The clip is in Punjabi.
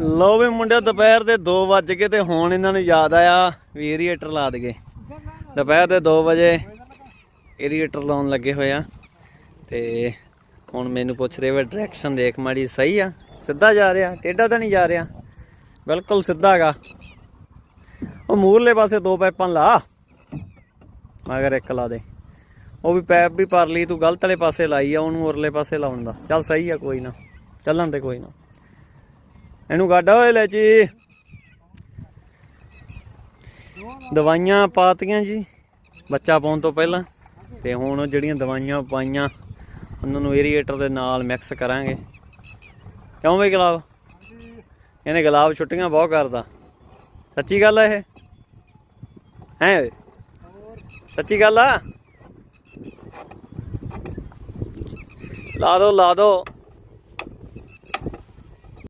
ਲਓ ਵੀ ਮੁੰਡਿਓ, ਦੁਪਹਿਰ ਦੇ 2 ਵੱਜ ਗਏ ਤੇ ਹੁਣ ਇਹਨਾਂ ਨੂੰ ਯਾਦ ਆਇਆ ਵੀ ਏਰੀਏਟਰ ਲਾ ਦਈਏ। ਦੁਪਹਿਰ ਦੇ 2 ਵਜੇ ਏਰੀਏਟਰ ਲਾਉਣ ਲੱਗੇ ਹੋਏ ਆ ਤੇ ਹੁਣ ਮੈਨੂੰ ਪੁੱਛ ਰਹੇ ਵੇ ਡਾਇਰੈਕਸ਼ਨ ਦੇਖ ਮਾੜੀ ਸਹੀ ਆ। ਸਿੱਧਾ ਜਾ ਰਿਹਾ, ਟੇਢਾ ਤਾਂ ਨਹੀਂ ਜਾ ਰਿਹਾ। ਬਿਲਕੁਲ ਸਿੱਧਾ ਹੈਗਾ ਉਹ ਮੂਰਲੇ ਪਾਸੇ ਦੋ ਪਾਈਪਾਂ ਲਾ, ਮਗਰ ਇੱਕ ਲਾ ਦੇ। ਉਹ ਵੀ ਪੈਪ ਵੀ ਪਰ ਲਈ, ਤੂੰ ਗਲਤ ਵਾਲੇ ਪਾਸੇ ਲਾਈ ਆ, ਉਹਨੂੰ ਉਰਲੇ ਪਾਸੇ ਲਾਉਣ ਦਾ। ਚੱਲ ਸਹੀ ਆ, ਕੋਈ ਨਾ। ਚੱਲਣ 'ਤੇ ਕੋਈ ਨਾ। ਇਹਨੂੰ ਗਾਡਾ ਓਏ ਲੈ ਜੀ। ਦਵਾਈਆਂ ਪਾਤੀਆਂ ਜੀ, ਬੱਚਾ ਪਾਉਣ ਤੋਂ ਪਹਿਲਾਂ। ਤੇ ਹੁਣ ਜਿਹੜੀਆਂ ਦਵਾਈਆਂ ਪਾਈਆਂ, ਉਹਨਾਂ ਨੂੰ ਏਰੀਏਟਰ ਦੇ ਨਾਲ ਮਿਕਸ ਕਰਾਂਗੇ। ਕਿਉਂ ਬਈ ਗੁਲਾਬ? ਇਹਨੇ ਗੁਲਾਬ ਛੁੱਟੀਆਂ ਬਹੁਤ ਕਰਦਾ ਸੱਚੀ ਗੱਲ ਆ ਇਹ? ਹੈ ਸੱਚੀ ਗੱਲ ਆ? ਲਾ ਦੋ ਲਾ ਦੋ।